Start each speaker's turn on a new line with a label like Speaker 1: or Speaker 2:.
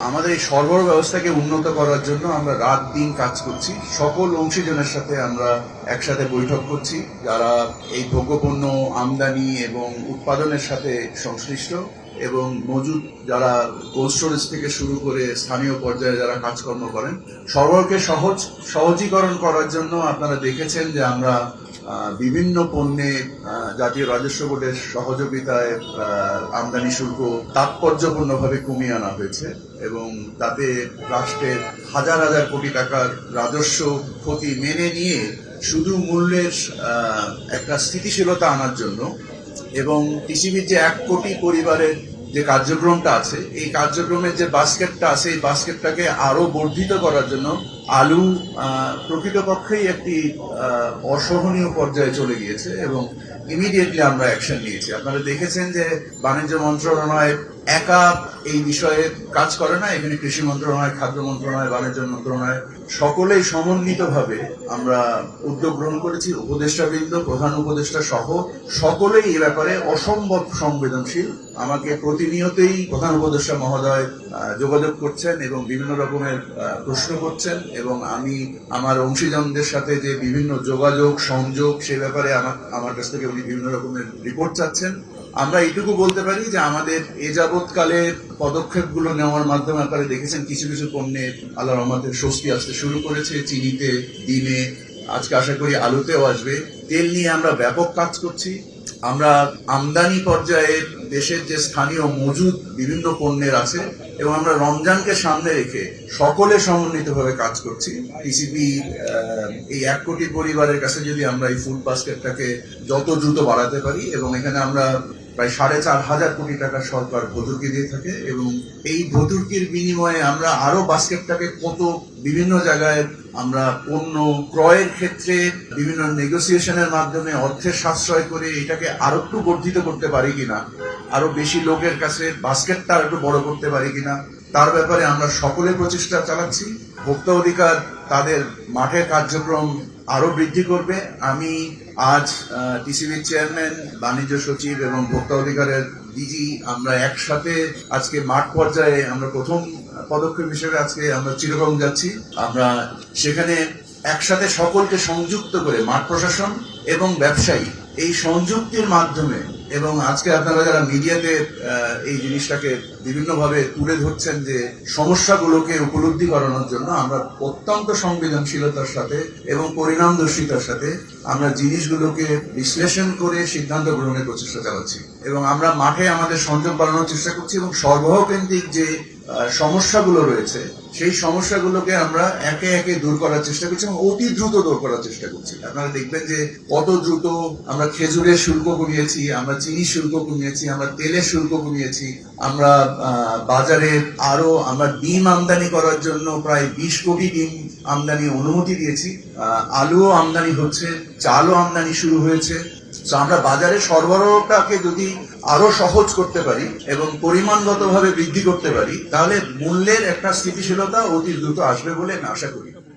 Speaker 1: আমাদের এই সরবরাহ ব্যবস্থাকে উন্নত করার জন্য আমরা রাত দিন কাজ করছি। সকল অংশীজনের সাথে আমরা একসাথে বৈঠক করছি। যারা এই ভোগ্যপণ্য আমদানি এবং উৎপাদনের সাথে সংশ্লিষ্ট এবং মজুদ যারা কোল্ড স্টোরেজ থেকে শুরু করে স্থানীয় পর্যায়ে যারা কাজকর্ম করেন, সরবরাহকে সহজ, সহজীকরণ করার জন্য আপনারা দেখেছেন যে আমরা বিভিন্ন পণ্যে জাতীয় রাজস্ব বোর্ডের সহযোগিতায় আমদানি শুল্ক তাৎপর্যপূর্ণভাবে কমিয়ে আনা হয়েছে এবং তাতে রাষ্ট্রের হাজার হাজার কোটি টাকার রাজস্ব ক্ষতি মেনে নিয়ে শুধু মূল্যের একটা স্থিতিশীলতা আনার জন্য এবং পৃথিবীর যে এক কোটি পরিবারের যে কার্যক্রমটা আছে, এই কার্যক্রমের যে বাস্কেটটা আছে, এই বাস্কেটটাকে আরও বর্ধিত করার জন্য আলু প্রকৃতপক্ষেই একটি অসহনীয় পর্যায়ে চলে গিয়েছে এবং ইমিডিয়েটলি আমরা অ্যাকশন নিয়েছি। আপনারা দেখেছেন যে বাণিজ্য মন্ত্রণালয় একা এই বিষয়ে কাজ করে না, এখানে কৃষি মন্ত্রণালয়, খাদ্য মন্ত্রণালয়, বাণিজ্য মন্ত্রণালয়, সকলেই সমন্বিতভাবে আমরা উদ্যোগ গ্রহণ করেছি। উপদেষ্টাবৃন্দ, প্রধান উপদেষ্টা সহ সকলেই এ ব্যাপারে অসম্ভব সংবেদনশীল। আমাকে প্রতিনিয়তই প্রধান উপদেষ্টা মহোদয় যোগাযোগ করছেন এবং বিভিন্ন রকমের প্রশ্ন করছেন এবং আমি আমার অংশীজনদের সাথে যে বিভিন্ন যোগাযোগ, সংযোগ সে ব্যাপারে আমার আমার কাছ থেকে উনি বিভিন্ন রকমের রিপোর্ট চাচ্ছেন। আমরা এইটুকু বলতে পারি যে আমাদের এ যাবৎকালের পদক্ষেপগুলো নেওয়ার মাধ্যমে আপনারা দেখেছেন কিছু কিছু পণ্যে আল্লাহ আমাদের স্বস্তি আসতে শুরু করেছে। চিনিতে, ডিমে, আজকে আশা করি আলুতেও আসবে। তেল নিয়ে আমরা ব্যাপক কাজ করছি। আমরা আমদানি পর্যায়ে দেশের যে স্থানীয় মজুদ বিভিন্ন পণ্যের আছে এবং আমরা রমজানকে সামনে রেখে সকলে সমন্বিতভাবে কাজ করছি। টিসিপি এই এক কোটি পরিবারের কাছে যদি আমরা এই ফুড বাস্কেটটাকে যত দ্রুত বাড়াতে পারি এবং এখানে আমরা প্রায় সাড়ে চার হাজার কোটি টাকা সরকার ভর্তুকি দিয়ে থাকে এবং এই ভর্তুকির বিনিময়ে আমরা আরও বাস্কেটটাকে কত বিভিন্ন জায়গায় আমরা পণ্য ক্রয়ের ক্ষেত্রে বিভিন্ন নেগোসিয়েশনের মাধ্যমে অর্থের সাশ্রয় করে এটাকে আরও একটু বর্ধিত করতে পারি কিনা, আরও বেশি লোকের কাছে বাস্কেটটা আরও একটু বড় করতে পারি কিনা তার ব্যাপারে আমরা সকলে প্রচেষ্টা চালাচ্ছি। ভোক্তা অধিকার তাদের মাঠের কার্যক্রম আরও বৃদ্ধি করবে। আমি আজ টিসিবির চেয়ারম্যান, বাণিজ্য সচিব এবং ভোক্তা অধিকারের ডিজি আমরা একসাথে আজকে মাঠ পর্যায়ে আমরা প্রথম পদক্ষেপ হিসেবে আজকে আমরা চিরকম যাচ্ছি। আমরা সেখানে একসাথে সকলকে সংযুক্ত করে মাঠ প্রশাসন এবং ব্যবসায়ী এই সংযুক্তির মাধ্যমে এবং আজকে আপনারা যারা মিডিয়াতে এই জিনিসটাকে বিভিন্নভাবে তুলে ধরছেন যে সমস্যাগুলোকে উপলব্ধি করানোর জন্য আমরা অত্যন্ত সংবেদনশীলতার সাথে এবং পরিণামদর্শিতার সাথে আমরা জিনিসগুলোকে বিশ্লেষণ করে সিদ্ধান্ত গ্রহণের প্রচেষ্টা চালাচ্ছি। এবং আমরা মাঠে আমাদের সংযোগ বাড়ানোর চেষ্টা করছি এবং সরবরাহ কেন্দ্রিক যে সমস্যাগুলো রয়েছে, সেই সমস্যাগুলোকে আমরা একে একে দূর করার চেষ্টা করছি এবং অতি দ্রুত দূর করার চেষ্টা করছি। আপনারা দেখবেন যে কত দ্রুত আমরা খেজুরের শুল্ক কমিয়েছি, আমরা চিনি শুল্ক কমিয়েছি, আমরা তেলের শুল্ক কমিয়েছি, আমরা বাজারে আরও আমরা ডিম আমদানি করার জন্য প্রায় বিশ কোটি ডিম আমদানি অনুমতি দিয়েছি। আলুও আমদানি হচ্ছে, চালও আমদানি শুরু হয়েছে। আমরা বাজারে সরবরাহটাকে যদি আরও সহজ করতে পারি এবং পরিমাণগতভাবে বৃদ্ধি করতে পারি, তাহলে মূল্যের একটা স্থিতিশীলতা অতি দ্রুত আসবে বলে আমি আশা করি।